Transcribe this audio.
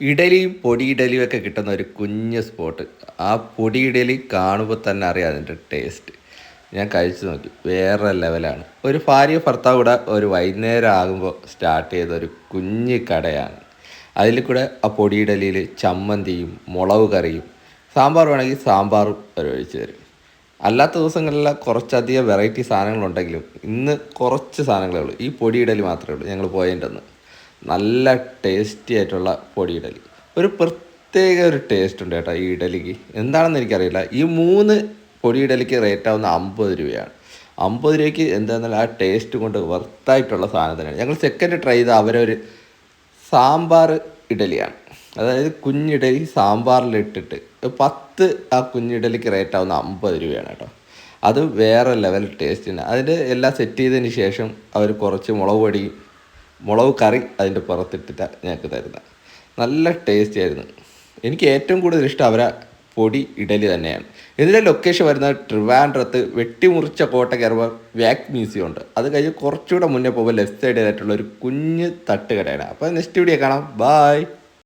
ഇഡലിയും പൊടി ഇഡലിയും ഒക്കെ കിട്ടുന്ന ഒരു കുഞ്ഞ് സ്പോട്ട് ആ പൊടി ഇഡലി കാണുമ്പോൾ തന്നെ അറിയാം അതിന്റെ ടേസ്റ്റ് ഞാൻ കഴിച്ചു നോക്കി. വേറെ ലെവലാണ് ഒരു ഭാര്യ ഭർത്താവ് കൂടെ ഒരു വൈകുന്നേരം ആകുമ്പോൾ സ്റ്റാർട്ട് ചെയ്ത ഒരു കുഞ്ഞ് കടയാണ്. അതിൽ കൂടെ ആ പൊടി ഇഡലിയിൽ ചമ്മന്തിയും മുളക് കറിയും സാമ്പാർ വേണമെങ്കിൽ സാമ്പാറും അവർ തരും. അല്ലാത്ത ദിവസങ്ങളിലെ കുറച്ചധികം വെറൈറ്റി സാധനങ്ങളുണ്ടെങ്കിലും ഇന്ന് കുറച്ച് സാധനങ്ങളേ ഉള്ളൂ. ഈ പൊടി ഇഡലി മാത്രമേ ഉള്ളൂ ഞങ്ങൾ പോയതിന്റെ അന്ന് നല്ല ടേസ്റ്റി ആയിട്ടുള്ള പൊടി ഇഡലി. ഒരു പ്രത്യേക ഒരു ടേസ്റ്റ് ഉണ്ട് കേട്ടോ ഈ ഇഡലിക്ക്. എന്താണെന്ന് എനിക്കറിയില്ല. ഈ മൂന്ന് പൊടി ഇഡലിക്ക് റേറ്റ് ആവുന്ന അമ്പത് രൂപയാണ്. അമ്പത് രൂപയ്ക്ക് എന്താണെന്നാൽ ആ ടേസ്റ്റ് കൊണ്ട് വർത്തായിട്ടുള്ള സാധനം തന്നെയാണ് ഞങ്ങൾ സെക്കൻഡ് ട്രൈ ചെയ്ത അവരൊരു സാമ്പാർ ഇഡലിയാണ്. അതായത് കുഞ്ഞിഡലി സാമ്പാറിലിട്ടിട്ട് പത്ത് ആ കുഞ്ഞിഡലിക്ക് റേറ്റ് ആവുന്ന അമ്പത് രൂപയാണ് കേട്ടോ. അത് വേറെ ലെവൽ ടേസ്റ്റിന് അതിന്റെ എല്ലാം സെറ്റ് ചെയ്തതിന് ശേഷം അവർ കുറച്ച് മുളക് പൊടി മുളക് കറി അതിന്റെ പുറത്തിട്ടിട്ട് ഞങ്ങൾക്ക് തരുന്നത് നല്ല ടേസ്റ്റ് ആയിരുന്നു. എനിക്ക് ഏറ്റവും കൂടുതൽ ഇഷ്ടം അവരെ പൊടി ഇഡലി തന്നെയാണ്. ഇതിന്റെ ലൊക്കേഷൻ വരുന്നത് ട്രിവാൻഡ്രത്ത് വെട്ടിമുറിച്ച കോട്ട കയറുമ്പോൾ വാക് മ്യൂസിയം ഉണ്ട്. അത് കഴിഞ്ഞ് കുറച്ചുകൂടെ മുന്നേ പോകുമ്പോൾ ലെഫ്റ്റ് സൈഡിലായിട്ടുള്ള ഒരു കുഞ്ഞ് തട്ടുകടയാണ്. അപ്പോൾ നെക്സ്റ്റ് വീഡിയോ കാണാം. ബായ്